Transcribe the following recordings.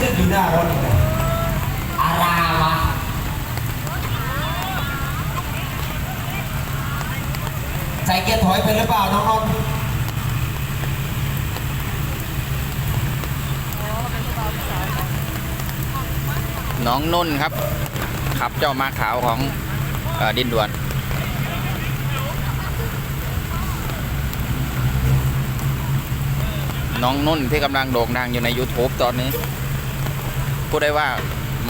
ขึ้นอยู่หน้ารถอาราวะใส่เกียร์ถอยไปหรือเปล่าน้องนนท์น้องนุ่นครับ ขับเจ้ามาขาวของอดินด่วนน้องนุ่นที่กำลังโด่งดังอยู่ใน YouTube ตอนนี้ พูดได้ว่า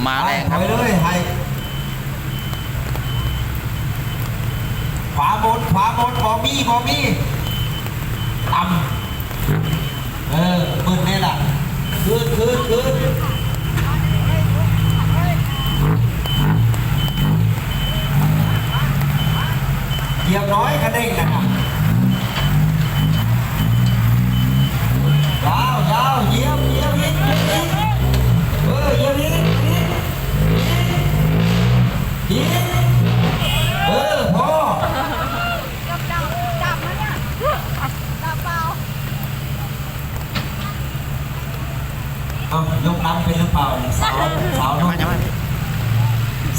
มาแรงครับอยเลยให้ขวาบนขวาบนบอมี่บอมี่ต่ำเออมืดเนี่ล่ะคืนคืนคืนเหยียบน้อยกระเด้งนะครับ เอายกน้ำเป็นหรือเปล่าเสาวสาวนุ่น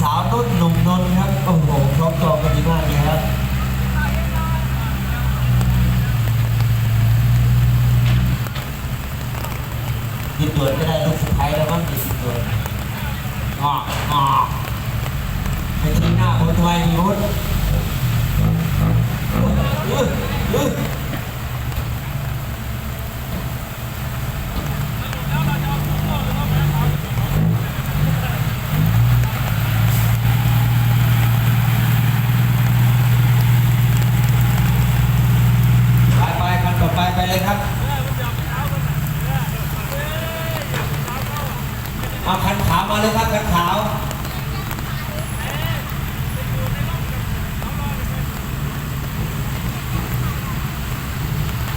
สาวนุ่นหนุ่มนนท์ครับโอ้โหครบจอกันดีมากเลยครับยินด่วนก็ได้ลูกสุดท้ายแล้วมั้งยินด่วนงอกงอกไปทีหน้าคนไทยมีวุฒิอื้ออื้อ ไปไปคันต่อ ไปไปเลยครับเอาคันขาวมาเลยครับคันขาว